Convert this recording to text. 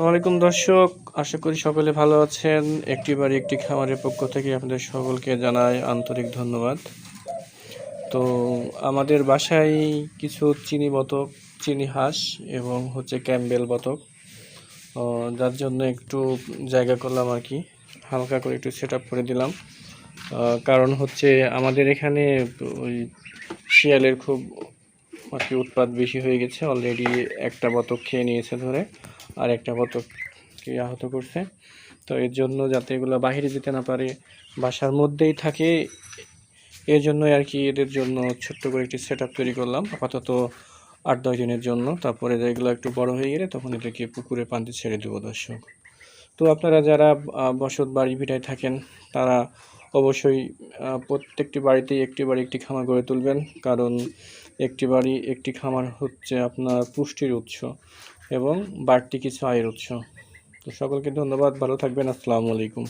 আসসালামাইকুম দর্শক, আশা করি সকলে ভালো আছেন। একটি বাড়ি একটি খামারের পক্ষ থেকে আপনাদের সকলকে জানাই আন্তরিক ধন্যবাদ। তো আমাদের বাসায় কিছু চিনি বতক, চিনি হাঁস এবং হচ্ছে ক্যাম্বেল বতক। যার জন্য একটু জায়গা করলাম আর কি, হালকা করে একটু সেট করে দিলাম। কারণ হচ্ছে আমাদের এখানে ওই শিয়ালের খুব আর কি উৎপাত বেশি হয়ে গেছে। অলরেডি একটা বতক খেয়ে নিয়েছে ধরে। আর একটা বতককে আহত করছে। তো এর জন্য যাতে এগুলো বাইরে যেতে না পারে, বাসার মধ্যেই থাকে, এর জন্য আর কি এদের জন্য ছোট্ট করে একটি সেট তৈরি করলাম। আপাতত আট দশ দিনের জন্য। তারপরে এগুলো একটু বড় হয়ে গেলে তখন এদেরকে পুকুরে পানিতে ছেড়ে দেবো দর্শক। তো আপনারা যারা বসত বাড়ি ভিটায় থাকেন, তারা অবশ্যই প্রত্যেকটি বাড়িতেই একটি বাড়ি একটি খামার গড়ে তুলবেন। কারণ একটি বাড়ি একটি খামার হচ্ছে আপনার পুষ্টির উৎস। এবং বাড়তি কিছু আয়ের উৎস। তো সকলকে ধন্যবাদ ভালো থাকবেন আসসালামু আলাইকুম।